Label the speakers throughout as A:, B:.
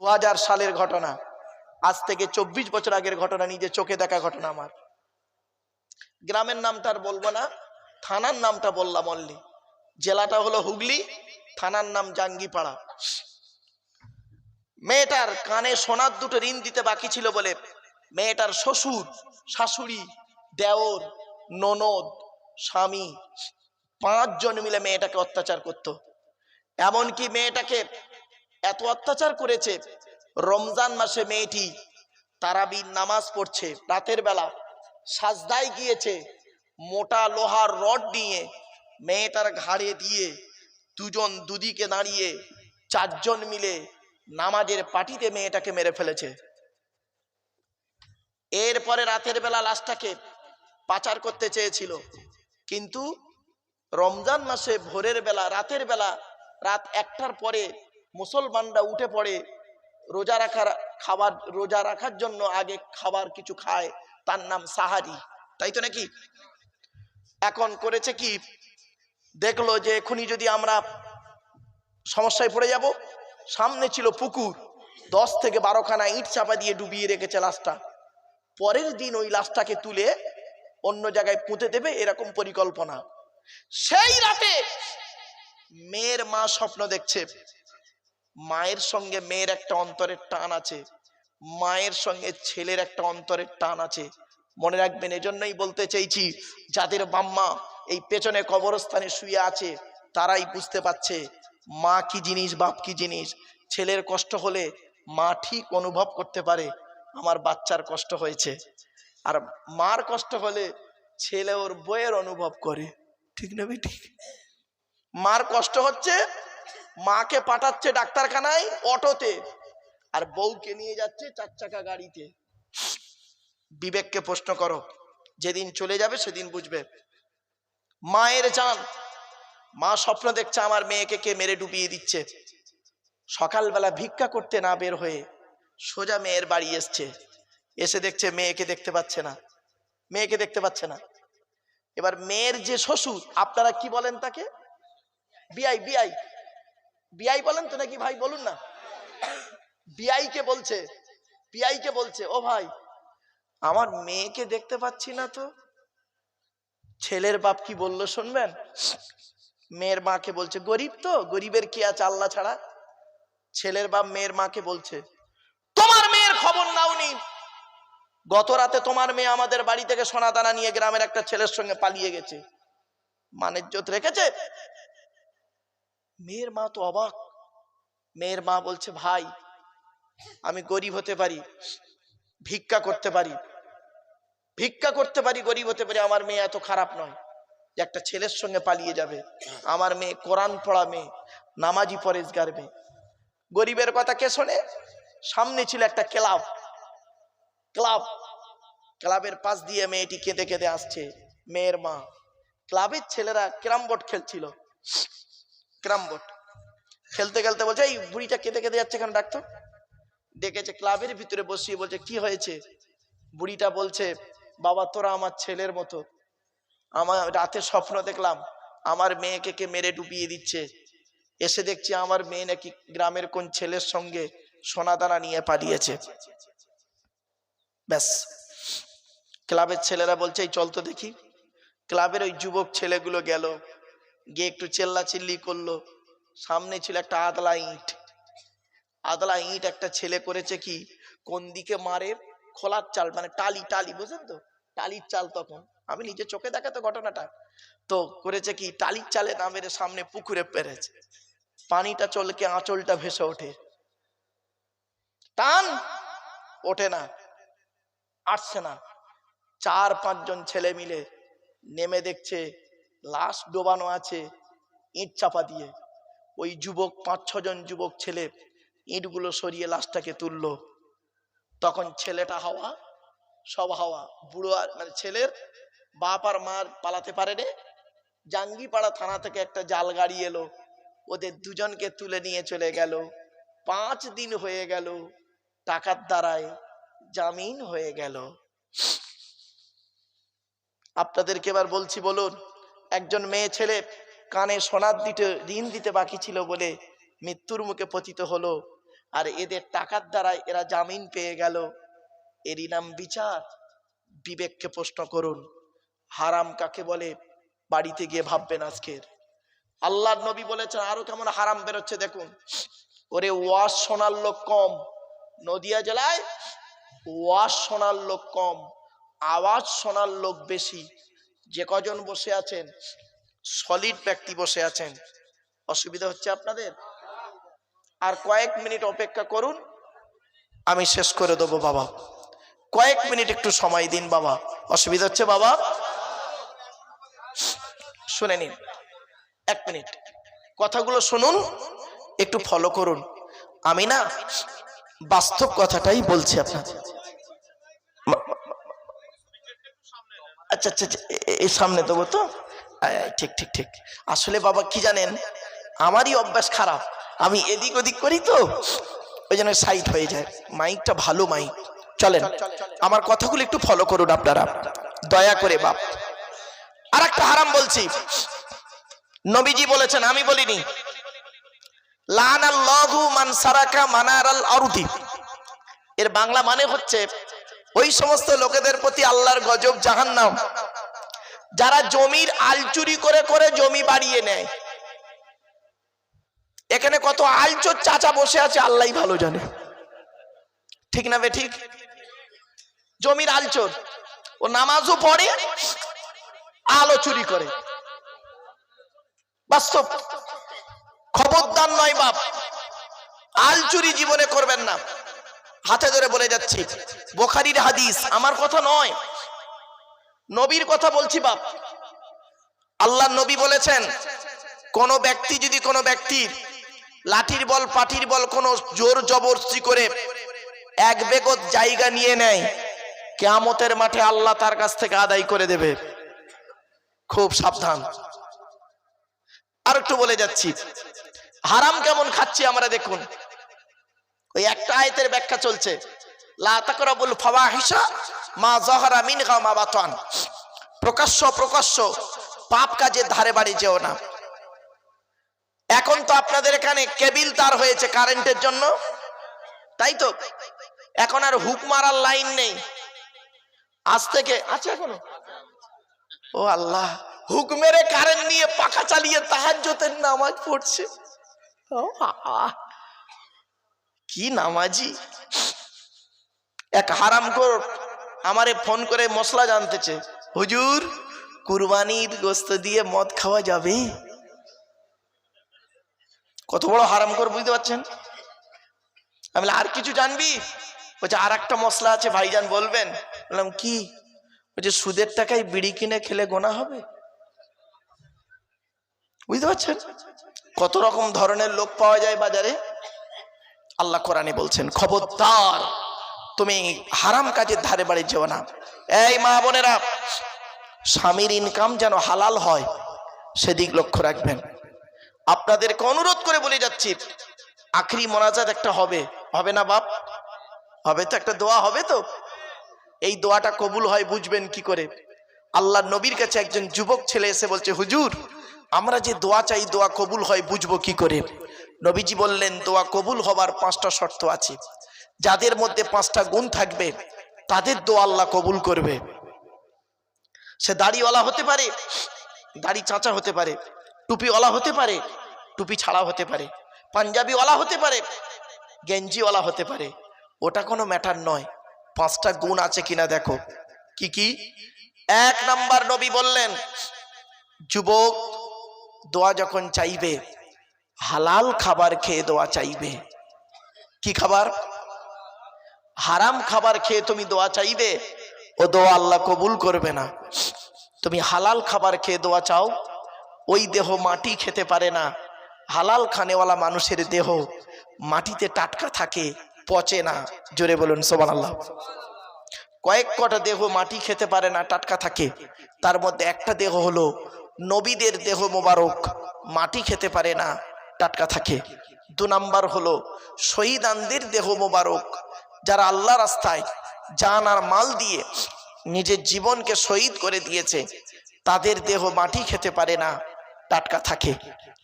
A: দু হাজার সালের ঘটনা। আজ থেকে চব্বিশ বছর আগের ঘটনা, নিজে চোখে দেখা ঘটনা আমার। গ্রামের নামটা আর বলব না, থানার নামটা বললাম অনলি জেলাটা হলো হুগলি, থানার নাম জাঙ্গিপাড়া। মেয়েটার কানে সোনার দুটো ঋণ দিতে বাকি ছিল বলে মেয়েটার শ্বশুর, শাশুড়ি, দেওর, ননদ, স্বামী, পাঁচজন মিলে মেয়েটাকে অত্যাচার করত। এমনকি মেয়েটাকে এত অত্যাচার করেছে। রমজান মাসে মেয়েটি তারাবির নামাজ পড়ছে। রাতের বেলা সাজদায় গিয়েছে। মোটা লোহার রড নিয়ে মেয়েটার ঘাড়ে দিয়ে দুজন দুদিকে দাঁড়িয়ে চারজন মিলে নামাজের পাটিতে মেয়েটাকে মেরে ফেলেছে। এরপরে রাতের বেলা লাশটাকে পাচার করতে চেয়েছিল। কিন্তু রমজান মাসে ভোরের বেলা, রাতের বেলা, রাত একটার পরে মুসলমানরা উঠে পড়ে, রোজা রাখার খাবার, রোজা রাখার জন্য আগে খাবার কিছু খায়, তার নাম সাহারি। তাই তো নাকি? এখন করেছে কি? দেখল যে এখনই যদি আমরা সমস্যায় পড়ে যাব, সামনে ছিল পুকুর, দশ থেকে বারোখানা ইট চাপা দিয়ে ডুবিয়ে রেখেছে লাশটা। পরের দিন ওই লাশটাকে তুলে অন্য জায়গায় পুঁতে দেবে, এরকম পরিকল্পনা। সেই রাতে মেয়ের মা স্বপ্ন দেখছে। মায়ের সঙ্গে মেয়ের একটা অন্তরের টান আছে, মায়ের সঙ্গে ছেলের একটা অন্তরের টান আছে। মনে রাখবেন, এজন্যই বলতে চাইছি, যাদের বাম্মা এই পেছনে কবরস্থানে শুয়ে আছে, তারাই বুঝতে পারছে মা কি জিনিস, বাপ কি জিনিস। ছেলের কষ্ট হলে মা ঠিক অনুভব করতে পারে, আমার বাচ্চার কষ্ট হয়েছে। আর মার কষ্ট হলে ছেলে ওর বইয়ের অনুভব করে। ঠিক না ঠিক? মার কষ্ট হচ্ছে মাকে পাঠাচ্ছে ডাক্তারখানায় অটোতে আর বউকে নিয়ে যাচ্ছে চার চাকা গাড়িতে। বিবেককে প্রশ্ন করো, যেদিন চলে যাবে সেদিন বুঝবে। মায়ের চান মা স্বপ্ন দেখছে আমার মেয়েকে কে মেরে ডুবিয়ে দিচ্ছে। সকালবেলা ভিক্ষা করতে না বের হয়ে সোজা মেয়ের বাড়ি এসছে। এসে দেখছে মেয়েকে দেখতে পাচ্ছে না, মেয়েকে দেখতে পাচ্ছে না। এবার মেয়ের যে শ্বশুর, আপনারা কি বলেন তাকে? বিআই বিআই বিআই বলেন তো নাকি ভাই, বলুন না। বিআই কে বলছে বিআই কে বলছে, ও ভাই, আমার মেয়েকে দেখতে পাচ্ছি না তো। ছেলের বাপ কি বলল শুনবেন? মেয়ের মাকে বলছে, গরিব তো, গরিবের কি আছে আল্লাহ ছাড়া? ছেলের বাপ মেয়ের মাকে বলছে, তোমার মেয়ের খবর নাওনি। গত রাতে তোমার মেয়ে আমাদের বাড়ি থেকে সোনা দানা নিয়ে গ্রামের একটা ছেলের সঙ্গে পালিয়ে গেছে। মানের জোত রেখেছে? মেয়ের মা তো অবাক। মেয়ের মা বলছে, ভাই, আমি গরিব হতে পারি, ভিক্ষা করতে পারি। ভিক্ষা করতে পারি, গরিব হতে পারি, আমার মেয়ে এত খারাপ নয়। যে একটা ছেলের সঙ্গে পালিয়ে যাবে। আমার মেয়ে কোরআন পড়া মেয়ে, নামাজি পরেজগার মেয়ে। গরিবের কথা কে শোনে? সামনে ছিল একটা ক্লাব। ক্লাব। ক্লাবের পাশ দিয়ে মেয়েটি কেঁদে কেঁদে আসছে, মেয়ের মা। ক্লাবের ছেলেরা ক্যারাম বোর্ড খেলছিল। Carrom board. খেলতে খেলতে বলছে, এই বুড়িটা কেঁদে কেঁদে যাচ্ছে কেন ডাক্তার? ডেকেছে ক্লাবের ভিতরে বসিয়ে বলছে, কি হয়েছে? বুড়িটা বলছে, বাবা, তোরা আমার ছেলের মতো। আমার রাতে স্বপ্ন দেখলাম, আমার মেয়েকে কে মেরে ডুবিয়ে দিচ্ছে। এসে দেখছি আমার মেয়ে নাকি গ্রামের কোন ছেলের সঙ্গে সোনাদানা নিয়ে পালিয়েছে। ব্যাস। ক্লাবের ছেলেরা বলছে, এই চল তো দেখি। ক্লাবের ওই যুবক ছেলেগুলো গেল গিয়ে একটু চেল্লা চিল্লি করল। সামনে ছিল একটা আদলা ইট। আদলা ইট একটা ছেলে করেছে কি? কোন দিকে মারে? খোলার চাল মানে টালি টালি, বুঝলেন তো? টালির চাল তখন। আমি নিজে চোখে দেখা তো ঘটনাটা। তো করেছে কি? টালির চালে না মেরে সামনে পুকুরে পেরেছে। পানিটা চলকে আঁচলটা ভেসে ওঠে। টান! ওঠে না। আসছে না। চার, পাঁচজন ছেলে মিলে নেমে দেখছে লাশ ডোবানো আছে, ইট চাপা দিয়ে। ওই যুবক, পাঁচ ছজন যুবক ছেলে ইটগুলো সরিয়ে লাশটাকে তুললো। তখন ছেলেটা হাওয়া, সব হাওয়া। বুড়ো আর মানে ছেলের বাপ আর মার পালাতে পারে রে জাঙ্গিপাড়া থানা থেকে একটা জাল গাড়ি এলো। ওদের দুজনকে তুলে নিয়ে চলে গেল। পাঁচ দিন হয়ে গেল, টাকার দ্বারায় জামিন হয়ে গেল। আপনাদেরকে এবার বলছি, বলুন একজন মেয়ে ছেলে কানে সোনার দিতে, ঋণ দিতে বাকি ছিল বলে মৃত্যুর মুখে পতিত হলো। আর এদের টাকার দ্বারা এরা জামিন পেয়ে গেল। এরই নাম বিচার। বিবেককে প্রশ্ন করুন, হারাম কাকে বলে? বাড়িতে গিয়ে ভাববেন আজকের। আল্লাহর নবী বলেছেন, আরও কেমন হারাম বেরোচ্ছে দেখুন। ওরে ওয়াজ শোনার লোক কম। নদিয়া জেলায় ওয়াজ শোনার লোক কম। আওয়াজ শোনার লোক বেশি। যে কজন বসে আছেন সলিড ব্যক্তি বসে আছেন, অসুবিধা হচ্ছে আপনাদের? আর কয়েক মিনিট অপেক্ষা করুন, আমি শেষ করে দেবো বাবা। কয়েক মিনিট একটু সময় দিন বাবা। অসুবিধা হচ্ছে বাবা? শুনে নিন। এক মিনিট। কথাগুলো শুনুন, একটু ফলো করুন। আমি না বাস্তব কথাটাই বলছি আপনার আচ্ছা আচ্ছা আচ্ছা, এই সামনে দেবো তো? ঠিক ঠিক ঠিক। আসলে বাবা কি জানেন আমারই অভ্যাস খারাপ। আমি এদিক ওদিক করি তো ওই জন্য সাইড হয়ে যায়। মাইকটা ভালো মাইক। চলেন আমার কথাগুলো একটু ফলো করুন আপনারা। দয়া করে বাপ। আর একটা হারাম বলছি। নবীজি বলেছেন আমি বলিনি। লানাল্লাহু মান সারাকা মানারাল আরদি। এর বাংলা মানে হচ্ছে ওই সমস্ত লোকেদের প্রতি আল্লাহর গজব জাহান্নাম। যারা জমির আল চুরি করে করে জমি বাড়িয়ে নেয়। এখানে কত আলচোর চাচা বসে আছে আল্লাহ ভালো জানে। ঠিক না বে ঠিক? জমির আলচোর। ও নামাজও পড়ে আলো চুরি করে। বাস্তব। খবরদার নয় বাপ। আল চুরি জীবনে করবেন না। হাতে ধরে বলে যাচ্ছি, বোখারির হাদিস আমার কথা নয়। নবীর কথা বলছি বাপ। আল্লাহ নবী বলেছেন, কোন ব্যক্তি যদি কোনো ব্যক্তির লাঠির বল পাঠির বল কোন জোর জবরদস্তি করে এক বেগত জায়গা নিয়ে নেয়, কেয়ামতের মাঠে আল্লাহ তার কাছ থেকে আদায় করে দেবে। খুব সাবধান। আর একটু বলে যাচ্ছি, হারাম কেমন খাচ্ছি আমরা দেখুন। ওই একটা আয়তের ব্যাখ্যা চলছে। লা তাকরাবুল ফাওয়াহিশা মা যাহারা মিনহা মা বাতান। প্রকাশ্য প্রকাশ্য পাপ কাজের ধারে বাড়ি যেও না। এখন তো আপনাদের এখানে কেবিল তার হয়েছে কারেন্টের জন্য। তাই তো? এখন আর হুক মারার লাইন নেই। আজ থেকে আছে এখনও? ও আল্লাহ হুক মেরে কারেন্ট নিয়ে পাখা চালিয়ে তাহাজ্জতের নামাজ পড়ছে। ও আহ, কি নামাজি? এক হারাম কর আমারে ফোন করে মশলা জানতেছে। হুজুর, কুরবানির গোস্ত দিয়ে মদ খাওয়া যাবে? কত বড় হারাম কর বুঝতে পারছেন? আমি আর কিছু জানবি? বলছে আর একটা মশলা আছে, ভাইজান বলবেন। বললাম, কি? বলছে, সুদের টাকায় বিড়ি কিনে খেলে গোনা হবে? বুঝতে পারছেন? কত রকম ধরনের লোক পাওয়া যায় বাজারে? আল্লাহ কোরআনে বলছেন, খবরদার, তুমি হারাম কাজের ধারে বাড়ি যেও না। এই মা বোনেরা, স্বামীর ইনকাম যেন হালাল হয়, সেদিক লক্ষ্য রাখবেন। আপনাদেরকে অনুরোধ করে বলে যাচ্ছি, আখরি মোনাজাত একটা হবে। হবে না বাপ? হবে তো, একটা দোয়া হবে তো। এই দোয়াটা কবুল হয়, বুঝবেন কি করে? আল্লাহ নবীর কাছে একজন যুবক ছেলে এসে বলছে, হুজুর, আমরা যে দোয়া চাই, দোয়া কবুল হয়, বুঝব কি করে? নবীজি বললেন, দোয়া কবুল হবার পাঁচটা শর্ত আছে। যাদের মধ্যে পাঁচটা গুণ থাকবে, তাদের দোয়া আল্লাহ কবুল করবে। সে দাড়িওয়ালা হতে পারে, দাড়ি চাঁচা হতে পারে, টুপিওয়ালা হতে পারে, টুপি ছাড়া হতে পারে, পাঞ্জাবিওয়ালা হতে পারে, গেঞ্জিওয়ালা হতে পারে। ওটা কোনো ম্যাটার নয়। পাঁচটা গুণ আছে কিনা দেখো। কি কি? এক নাম্বার নবী বললেন, যুবক, দোয়া যখন চাইবে হালাল খাবার খেয়ে দোয়া চাইবে। কি খাবার? হারাম খাবার খেয়ে তুমি দোয়া চাইবে? ও দোয়া আল্লাহ কবুল করবে না। তুমি হালাল খাবার খেয়ে দোয়া চাও, ওই দেহ মাটি খেতে পারে না। হালাল খানেওয়ালা মানুষের দেহ মাটিতে টাটকা থাকে, পচে না। জোরে বলুন সোমান আল্লাহ কয়েক কটা দেহ মাটি খেতে পারে না, টাটকা থাকে। তার মধ্যে একটা দেহ হলো নবীদের দেহ মোবারক, মাটি খেতে পারে না। টাটকা থাকে। দু নাম্বার হলো, শহীদানদের দেহ মোবারক, যারা আল্লাহ রাস্তায় জান আর মাল দিয়ে নিজের জীবনকে শহীদ করে দিয়েছে, তাদের দেহ মাটি খেতে পারে না, টাটকা থাকে।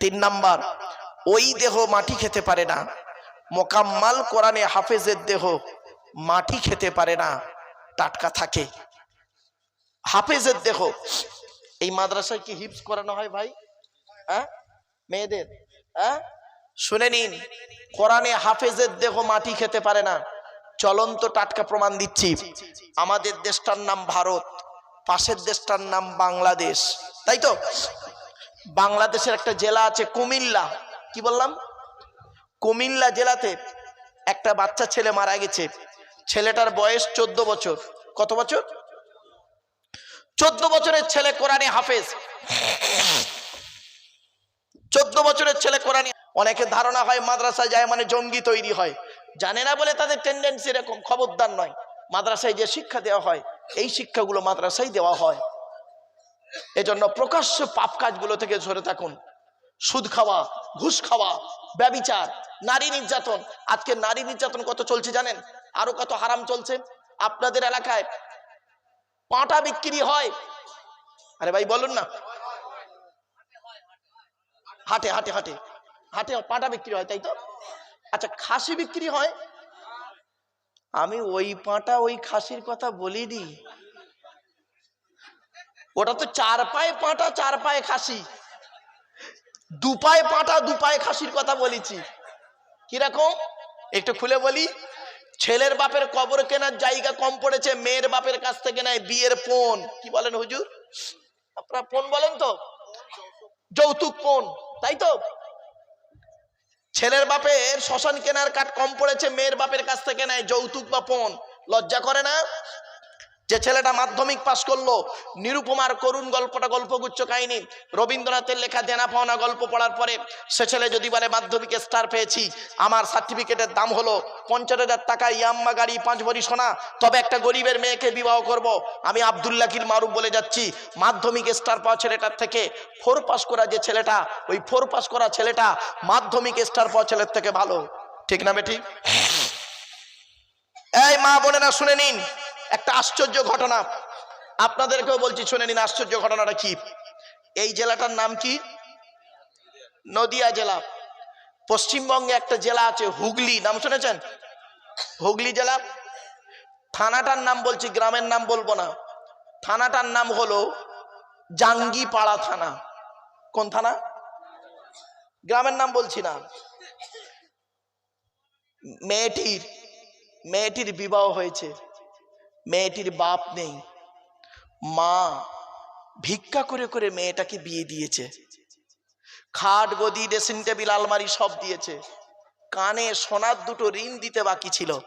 A: তিন নাম্বার, ওই দেহ মাটি খেতে পারে না, মোকাম্মাল কোরআনে হাফেজের দেহ মাটি খেতে পারে না, টাটকা থাকে। হাফেজের দেহ, এই মাদ্রাসায় কি হিপস করানো হয় ভাই? হ্যাঁ? মেয়েদের? হ্যাঁ? শুনে নিন, কোরআনে হাফেজের দেহ মাটি খেতে পারে না। চলন্ত টাটকা প্রমাণ দিচ্ছি। আমাদের দেশটার নাম ভারত, পাশের দেশটার নাম বাংলাদেশ। তাই তো? বাংলাদেশের একটা জেলা আছে কুমিল্লা। কি বললাম? কুমিল্লা জেলাতে একটা বাচ্চা ছেলে মারা গেছে। ছেলেটার বয়স চোদ্দ বছর। কত বছর? চোদ্দ বছরের ছেলে কোরআনে হাফেজ। চোদ্দ বছরের ছেলে কোরআনে অনেকে ধারণা হয় মাদ্রাসায় যায় মানে জঙ্গি তৈরি হয়। জানে না বলে তাদের টেন্ডেন্সি এরকম, খবরদার নয়। মাদ্রাসায় যে শিক্ষা দেওয়া হয়, এই শিক্ষাগুলো মাদ্রাসায় দেওয়া হয়। এজন্য প্রকাশ্য পাপ কাজগুলো থেকে সরে থাকুন। সুদ খাওয়া, ঘুষ খাওয়া, ব্যবিচার, নারী নির্যাতন। আজকে নারী নির্যাতন কত চলছে জানেন? আরও কত হারাম চলছে? আপনাদের এলাকায় পাঁটা বিক্রি হয়। আরে ভাই, বলুন না। হাটে হাটে হাটে। হাটে পাঁটা বিক্রি হয়, তাই তো? আচ্ছা খাসি বিক্রি হয়? আমি ওই পাঁটা, ওই খাসির কথা বলিনি। ওটা তো চার পায়ে পাঁটা চার পায়ে খাসি। দু পায়ে পাঁটা দু পায়ে খাসির কথা বলেছি। কীরকম? একটু খুলে বলি। ছেলের বাপের কবর কেনার জায়গা কম পড়েছে, মেয়ের বাপের কাছ থেকে নেয় বিয়ের ফোন। কি বলেন হুজুর? আপনারা ফোন বলেন তো? যৌতুক কোন? তাই তো? ছেলের বাপের শ্মশান কেনার কাঠ কম পড়েছে, মেয়ের বাপের কাছ থেকে নেয় যৌতুক বা পণ। লজ্জা করে না? যে ছেলেটা মাধ্যমিক পাশ করল, নিরুপমার করুণ গল্পটা, গল্পগুচ্ছ কাহিনী, রবীন্দ্রনাথের লেখা দেনা পাওনা গল্প পড়ার পরে সে ছেলে যদি বলে, মাধ্যমিকে স্টার পেয়েছি, আমার সার্টিফিকেটের দাম হলো পঞ্চাশ হাজার টাকা, ইয়াম্মা গাড়ি, পাঁচ ভরি সোনা, তবে একটা গরিবের মেয়েকে বিবাহ করব। আমি আবদুল্লাহিল মারুফ বলে যাচ্ছি, মাধ্যমিক স্টার পাওয়া ছেলেটার থেকে ফোর পাস করা যে ছেলেটা, ওই ফোর পাস করা ছেলেটা মাধ্যমিক স্টার পাওয়া ছেলের থেকে ভালো। ঠিক না বেটি? এই মা বোনেরা শুনে নিন একটা আশ্চর্য ঘটনা। আপনাদেরকেও বলছি, শুনে নিন আশ্চর্য ঘটনাটা কি? এই জেলাটার নাম কি? নদিয়া জেলা। পশ্চিমবঙ্গে একটা জেলা আছে, হুগলি। নাম শুনেছেন? হুগলি জেলা। থানাটার নাম বলছি, গ্রামের নাম বলব না। থানাটার নাম হলো জাঙ্গিপাড়া থানা। কোন থানা? গ্রামের নাম বলছি না। মেয়েটির মেয়েটির বিবাহ হয়েছে। মেয়েটির বাপ নেই। মা ভিক্ষা করে করে মেয়েটাকে বিয়ে দিয়েছে। খাট, গদি, ড্রেসিং টেবিল, আলমারি সব দিয়েছে। কানে সোনার দুটো ঋণ দিতে বাকি ছিল।